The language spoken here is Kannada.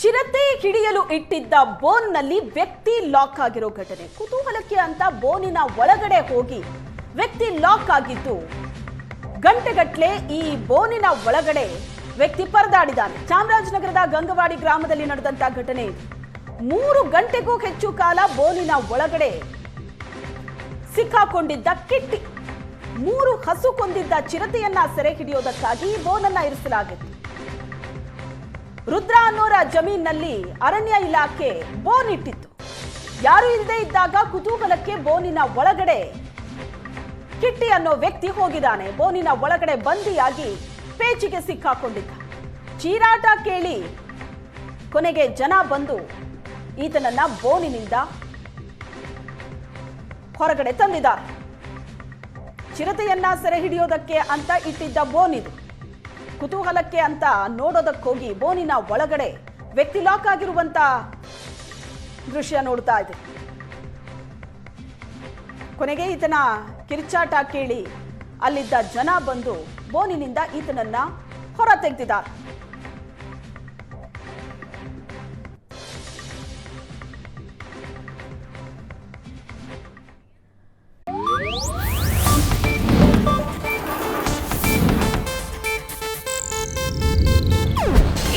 ಚಿರತೆ ಹಿಡಿಯಲು ಇಟ್ಟಿದ್ದ ಬೋನ್ನಲ್ಲಿ ವ್ಯಕ್ತಿ ಲಾಕ್ ಆಗಿರೋ ಘಟನೆ. ಕುತೂಹಲಕ್ಕೆ ಅಂತ ಬೋನಿನ ಒಳಗಡೆ ಹೋಗಿ ವ್ಯಕ್ತಿ ಲಾಕ್ ಆಗಿದ್ದು ಗಂಟೆಗಟ್ಟಲೆ ಈ ಬೋನಿನ ಒಳಗಡೆ ವ್ಯಕ್ತಿ ಪರದಾಡಿದ್ದಾನೆ. ಚಾಮರಾಜನಗರದ ಗಂಗವಾಡಿ ಗ್ರಾಮದಲ್ಲಿ ನಡೆದಂತ ಘಟನೆ. ಮೂರು ಗಂಟೆಗೂ ಹೆಚ್ಚು ಕಾಲ ಬೋನಿನ ಒಳಗಡೆ ಸಿಕ್ಕಾಕೊಂಡಿದ್ದ ಕಿಟ್ಟಿ. ಮೂರು ಹಸು ಕೊಂದಿದ್ದ ಚಿರತೆಯನ್ನ ಸೆರೆ ಹಿಡಿಯೋದಕ್ಕಾಗಿ ಬೋನನ್ನ ಇರಿಸಲಾಗಿತ್ತು. ರುದ್ರ ಅನ್ನೋರ ಜಮೀನಲ್ಲಿ ಅರಣ್ಯ ಇಲಾಖೆ ಬೋನ್ ಇಟ್ಟಿತ್ತು ಯಾರು ಇಲ್ಲದೆ ಇದ್ದಾಗ ಕುತೂಹಲಕ್ಕೆ ಬೋನಿನ ಒಳಗಡೆ ಕಿಟ್ಟಿ ಅನ್ನೋ ವ್ಯಕ್ತಿ ಹೋಗಿದ್ದಾನೆ. ಬೋನಿನ ಒಳಗಡೆ ಬಂದಿಯಾಗಿ ಪೇಚಿಗೆ ಸಿಕ್ಕಾಕೊಂಡಿದ್ದ. ಚೀರಾಟ ಕೇಳಿ ಕೊನೆಗೆ ಜನ ಬಂದು ಈತನನ್ನ ಬೋನಿನಿಂದ ಹೊರಗಡೆ ತಂದಿದ್ದಾರೆ. ಚಿರತೆಯನ್ನ ಸೆರೆ ಹಿಡಿಯೋದಕ್ಕೆ ಅಂತ ಇಟ್ಟಿದ್ದ ಬೋನ್ ಇದು ಕುತೂಹಲಕ್ಕೆ ಅಂತ ನೋಡೋದಕ್ಕೋಗಿ ಬೋನಿನ ಒಳಗಡೆ ವ್ಯಕ್ತಿ ಲಾಕ್ ಆಗಿರುವಂತ ದೃಶ್ಯ ನೋಡ್ತಾ ಇದೆ. ಕೊನೆಗೆ ಈತನ ಕಿರ್ಚಾಟ ಕೇಳಿ ಅಲ್ಲಿದ್ದ ಜನ ಬಂದು ಬೋನಿನಿಂದ ಈತನನ್ನ ಹೊರ ತೆಗೆದಿದ್ದಾರೆ.